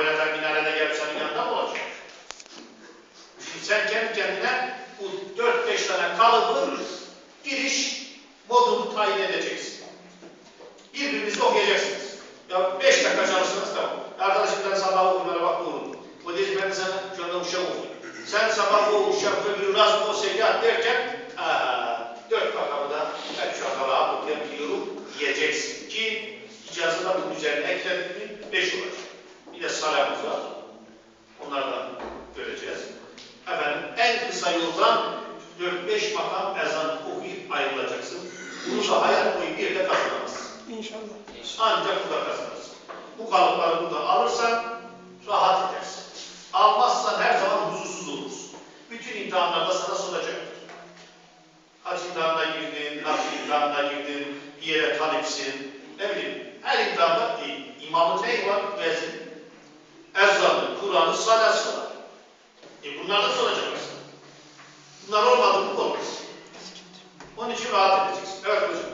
Öğretmen minarede gelip senin yanında mı olacak? Sen kendi kendine bu 4-5 tane kalıbı giriş modunu tayin edeceksin. Birbirinizi okuyacaksınız. Ya 5 dakika çalışsınız tamam. Arkadaşım ben sabah okumaya bak doğru. O dedi ben sana şu anda uşak okuyayım. Sen sabah o uşak öbürü rast o sekihat derken aa, dört rakamı da ben şu anda rahat okuyabiliyorum diyeceksin ki icazı da bunun üzerine ekledik mi 5 olacak. Salamız var. Onlardan göreceğiz. Efendim en kısa yoldan 4-5 makam ezan okuyup ayrılacaksın. Bunu da hayat boyu bir de kazanamazsın. İnşallah. Ancak burada kazanırsın. Bu kalıpları burada alırsan rahat edersin. Almazsan her zaman huzursuz olursun. Bütün imtihanlarda sana soracaktır. Hac imtihanına girdin, nakil imtihanına girdin, bir yere talipsin, ne bileyim. Her imtihanda değil. İmamın neyi var? Vezin. Erzanı, Kur'an'ı, salası var. E bunlardan soracaksın. Bunlar olmadı mı olmaz. Onun için rahat edeceksin. Evet hocam.